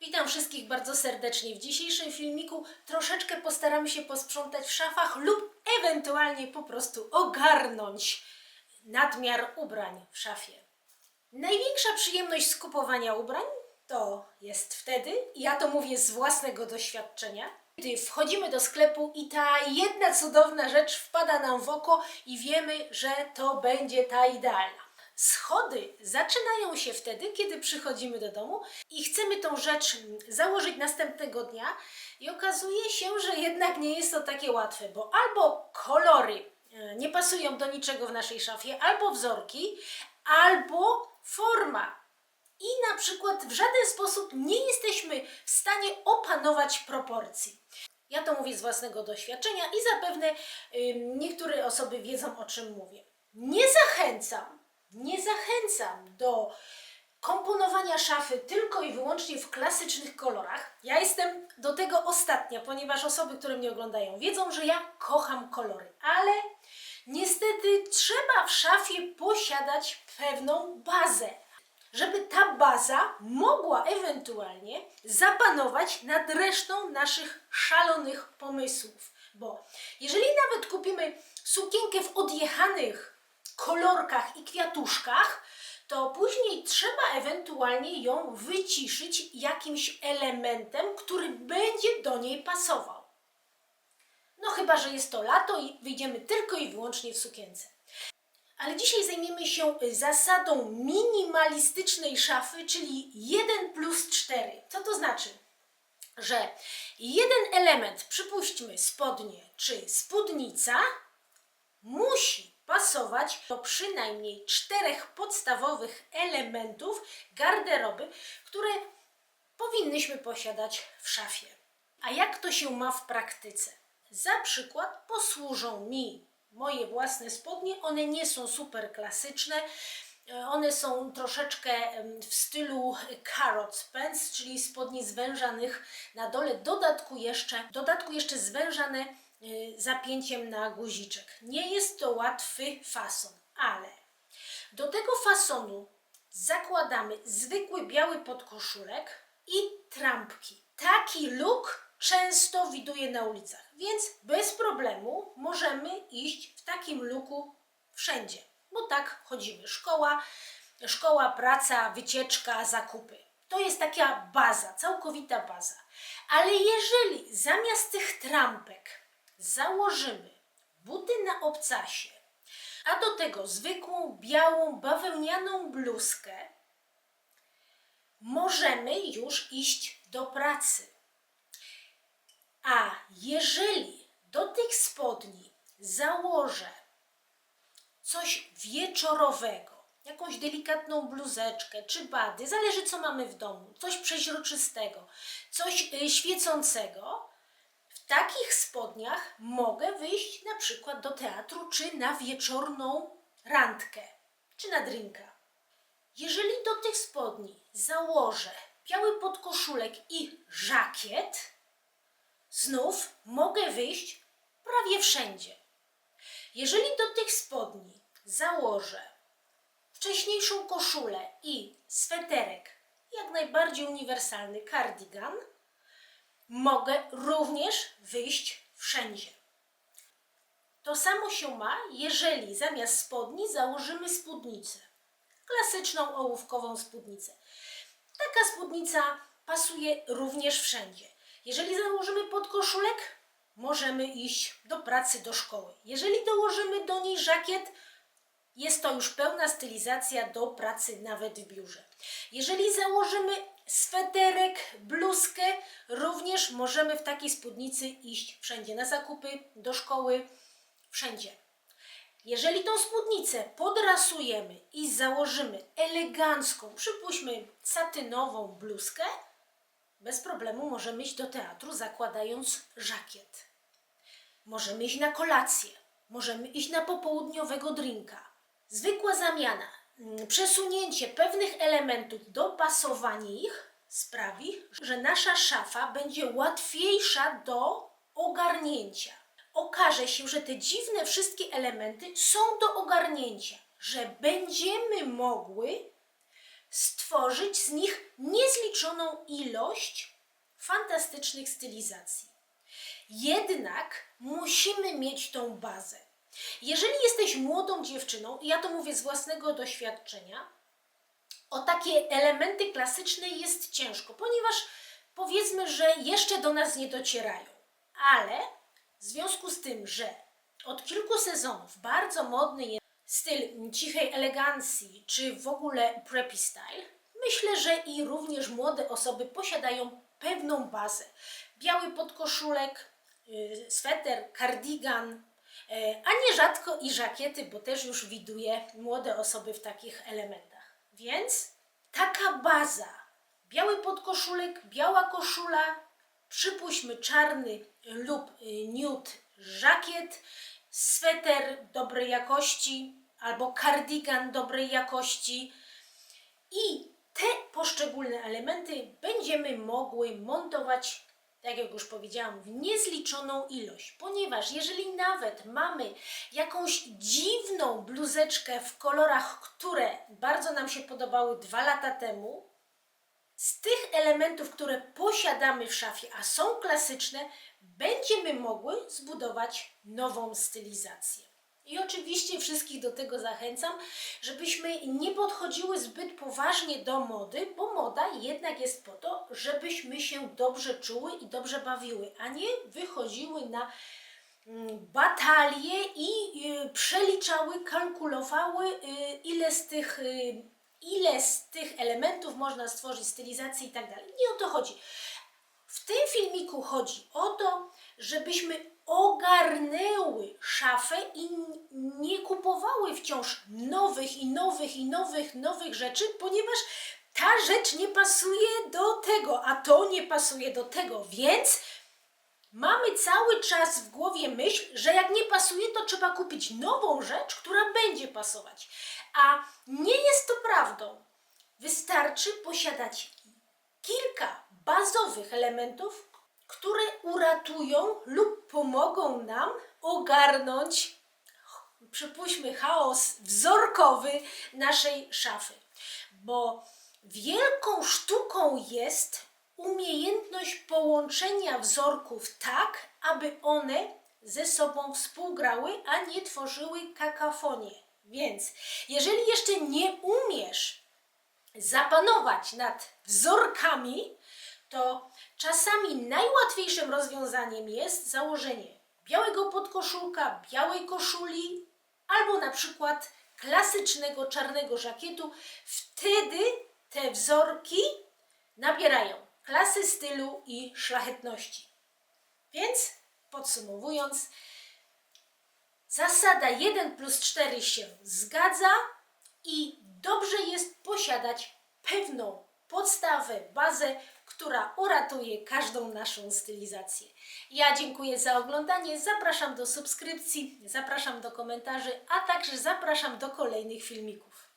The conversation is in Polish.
Witam wszystkich bardzo serdecznie. W dzisiejszym filmiku troszeczkę postaramy się posprzątać w szafach lub ewentualnie po prostu ogarnąć nadmiar ubrań w szafie. Największa przyjemność z kupowania ubrań to jest wtedy, ja to mówię z własnego doświadczenia, gdy wchodzimy do sklepu i ta jedna cudowna rzecz wpada nam w oko i wiemy, że to będzie ta idealna. Schody zaczynają się wtedy, kiedy przychodzimy do domu i chcemy tą rzecz założyć następnego dnia i okazuje się, że jednak nie jest to takie łatwe, bo albo kolory e, nie pasują do niczego w naszej szafie, albo wzorki, albo forma. I na przykład w żaden sposób nie jesteśmy w stanie opanować proporcji. Ja to mówię z własnego doświadczenia i zapewne ym, niektóre osoby wiedzą o czym mówię. Nie zachęcam, nie zachęcam do komponowania szafy tylko i wyłącznie w klasycznych kolorach. Ja jestem do tego ostatnia, ponieważ osoby, które mnie oglądają, wiedzą, że ja kocham kolory, ale niestety trzeba w szafie posiadać pewną bazę żeby ta baza mogła ewentualnie zapanować nad resztą naszych szalonych pomysłów. Bo jeżeli nawet kupimy sukienkę w odjechanych kolorkach i kwiatuszkach, to później trzeba ewentualnie ją wyciszyć jakimś elementem, który będzie do niej pasował. No chyba, że jest to lato i wyjdziemy tylko i wyłącznie w sukience. Ale dzisiaj zajmiemy się zasadą minimalistycznej szafy, czyli 1 plus 4. Co to znaczy? Że jeden element, przypuśćmy spodnie czy spódnica, musi pasować do przynajmniej czterech podstawowych elementów garderoby, które powinnyśmy posiadać w szafie. A jak to się ma w praktyce? Za przykład posłużą mi moje własne spodnie. One nie są super klasyczne. One są troszeczkę w stylu carrot pants, czyli spodni zwężanych na dole. Dodatku jeszcze, dodatku jeszcze zwężane zapięciem na guziczek. Nie jest to łatwy fason, ale do tego fasonu zakładamy zwykły biały podkoszulek i trampki. Taki look często widuję na ulicach, więc bez problemu możemy iść w takim looku wszędzie, bo tak chodzimy. Szkoła, szkoła, praca, wycieczka, zakupy. To jest taka baza, całkowita baza. Ale jeżeli zamiast tych trampek założymy buty na obcasie, a do tego zwykłą białą bawełnianą bluzkę, możemy już iść do pracy. A jeżeli do tych spodni założę coś wieczorowego, jakąś delikatną bluzeczkę czy bady, zależy co mamy w domu, coś przeźroczystego, coś y, świecącego, takich spodniach mogę wyjść na przykład do teatru czy na wieczorną randkę czy na drinka. Jeżeli do tych spodni założę biały podkoszulek i żakiet, znów mogę wyjść prawie wszędzie. Jeżeli do tych spodni założę wcześniejszą koszulę i sweterek, jak najbardziej uniwersalny cardigan, mogę również wyjść wszędzie. To samo się ma, jeżeli zamiast spodni założymy spódnicę. Klasyczną ołówkową spódnicę. Taka spódnica pasuje również wszędzie. Jeżeli założymy podkoszulek, możemy iść do pracy, do szkoły. Jeżeli dołożymy do niej żakiet, jest to już pełna stylizacja do pracy nawet w biurze. Jeżeli założymy sweterek, bluzkę, również możemy w takiej spódnicy iść wszędzie, na zakupy, do szkoły, wszędzie. Jeżeli tą spódnicę podrasujemy i założymy elegancką, przypuśćmy satynową bluzkę, bez problemu możemy iść do teatru zakładając żakiet. Możemy iść na kolację, możemy iść na popołudniowego drinka. Zwykła zamiana, mm, przesunięcie pewnych elementów, dopasowanie ich sprawi, że nasza szafa będzie łatwiejsza do ogarnięcia. Okaże się, że te dziwne wszystkie elementy są do ogarnięcia, że będziemy mogły stworzyć z nich niezliczoną ilość fantastycznych stylizacji. Jednak musimy mieć tą bazę. Jeżeli jesteś młodą dziewczyną, i ja to mówię z własnego doświadczenia, o takie elementy klasyczne jest ciężko, ponieważ powiedzmy, że jeszcze do nas nie docierają. Ale w związku z tym, że od kilku sezonów bardzo modny jest styl cichej elegancji, czy w ogóle preppy style, myślę, że i również młode osoby posiadają pewną bazę. Biały podkoszulek, y, sweter, kardigan, a nierzadko i żakiety, bo też już widuję młode osoby w takich elementach. Więc taka baza, biały podkoszulek, biała koszula, przypuśćmy czarny lub y, nude żakiet, sweter dobrej jakości albo kardigan dobrej jakości i te poszczególne elementy będziemy mogły montować, tak jak już powiedziałam, w niezliczoną ilość, ponieważ jeżeli nawet mamy jakąś dziwną bluzeczkę w kolorach, które bardzo nam się podobały dwa lata temu, z tych elementów, które posiadamy w szafie, a są klasyczne, będziemy mogły zbudować nową stylizację. I oczywiście wszystkich do tego zachęcam, żebyśmy nie podchodziły zbyt poważnie do mody, bo moda jednak jest po to, żebyśmy się dobrze czuły i dobrze bawiły, a nie wychodziły na mm, batalie i y, przeliczały, kalkulowały, y, ile z tych y, ile z tych elementów można stworzyć, stylizację i tak dalej. Nie o to chodzi. W tym filmiku chodzi o to, żebyśmy ogarnęły szafę i nie kupowały wciąż nowych i nowych i nowych, nowych rzeczy, ponieważ ta rzecz nie pasuje do tego, a to nie pasuje do tego, więc mamy cały czas w głowie myśl, że jak nie pasuje, to trzeba kupić nową rzecz, która będzie pasować. A nie jest to prawdą. Wystarczy posiadać kilka bazowych elementów, które uratują lub pomogą nam ogarnąć, przypuśćmy, chaos wzorkowy naszej szafy. Bo wielką sztuką jest umiejętność połączenia wzorków tak, aby one ze sobą współgrały, a nie tworzyły kakafonię. Więc jeżeli jeszcze nie umiesz zapanować nad wzorkami, to czasami najłatwiejszym rozwiązaniem jest założenie białego podkoszulka, białej koszuli albo na przykład klasycznego czarnego żakietu. Wtedy te wzorki nabierają klasy stylu i szlachetności. Więc podsumowując, zasada 1 plus 4 się zgadza i dobrze jest posiadać pewną podstawę, bazę, która uratuje każdą naszą stylizację. Ja dziękuję za oglądanie, zapraszam do subskrypcji, zapraszam do komentarzy, a także zapraszam do kolejnych filmików.